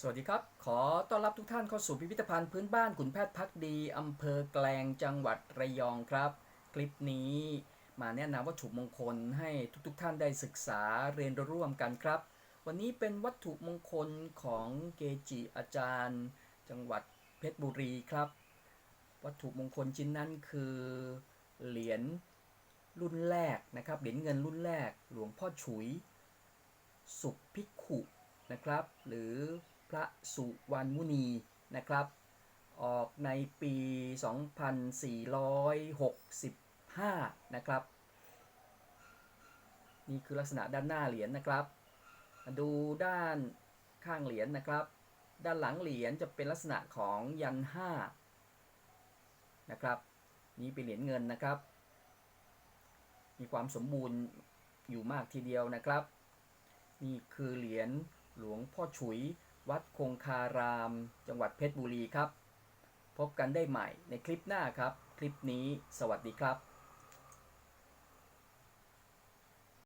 สวัสดีครับ ขอต้อนรับทุกท่านเข้าสู่พิพิธภัณฑ์พื้นบ้านขุนแพทย์พักดีอำเภอแกลงจังหวัดระยองครับ คลิปนี้มาแนะนำวัตถุมงคลให้ทุกๆทท่านได้ศึกษาเรียนร่วมกันครับ วันนี้เป็นวัตถุมงคลของเกจิอาจารย์ จังหวัดเพชรบุรีครับ วัตถุมงคลชิ้นนั้นคือเหรียญรุ่นแรกนะครับ เหรียญเงินรุ่นแรกหลวงพ่อฉุย สุขภิกขุนะครับ หรือ ระสุวรรณมุนีนะครับ ออกในปี 2465 นะครับ นี่คือลักษณะด้านหน้าเหรียญนะครับมาดูด้านข้างเหรียญนะครับ ด้านหลังเหรียญจะเป็นลักษณะของยันห้านะครับ นี่เป็นเหรียญเงินนะครับ มีความสมบูรณ์อยู่มากทีเดียวนะครับ นี่คือเหรียญหลวงพ่อฉุย วัดคงคาราม จังหวัดเพชรบุรีครับ พบกันได้ใหม่ในคลิปหน้าครับ คลิปนี้สวัสดีครับ